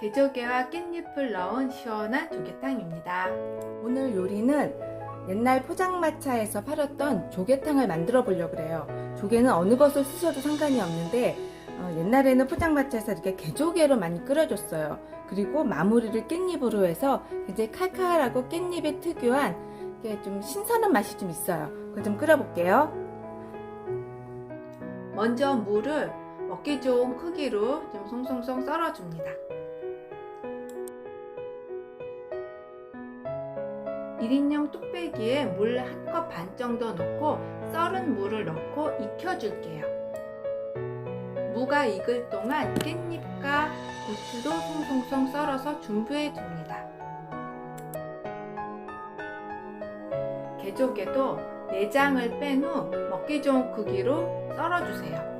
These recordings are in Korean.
개조개와 깻잎을 넣은 시원한 조개탕입니다. 오늘 요리는 옛날 포장마차에서 팔았던 조개탕을 만들어 보려고 그래요. 조개는 어느 것을 쓰셔도 상관이 없는데 어, 옛날에는 포장마차에서 이렇게 개조개로 많이 끓여줬어요. 그리고 마무리를 깻잎으로 해서 굉장히 칼칼하고 깻잎의 특유한 이게 좀 신선한 맛이 좀 있어요. 그걸 좀 끓여볼게요. 먼저 물을 먹기 좋은 크기로 좀 송송송 썰어줍니다. 1인용 뚝배기에 물 한 컵 반 정도 넣고 썰은 물을 넣고 익혀줄게요. 무가 익을 동안 깻잎과 고추도 송송송 썰어서 준비해 둡니다. 개조개도 내장을 뺀 후 먹기 좋은 크기로 썰어주세요.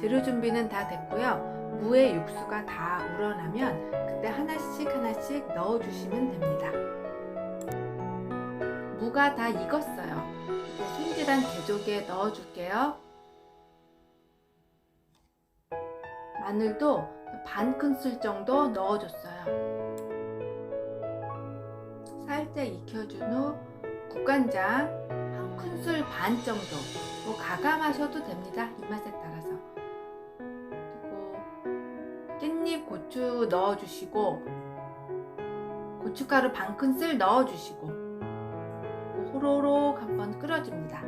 재료 준비는 다 됐고요. 무의 육수가 다 우러나면 그때 하나씩 하나씩 넣어주시면 됩니다. 무가 다 익었어요. 손질한 개조개 넣어줄게요. 마늘도 반 큰술 정도 넣어줬어요. 살짝 익혀준 후 국간장 한 큰술 반 정도 뭐 가감하셔도 됩니다. 입맛에 따라 깻잎 고추 넣어주시고 고춧가루 반 큰술 넣어주시고 호로록 한번 끓여줍니다.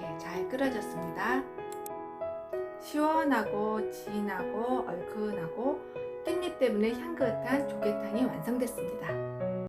네, 잘 끓여졌습니다. 시원하고 진하고 얼큰하고 깻잎 때문에 향긋한 조개탕이 완성됐습니다.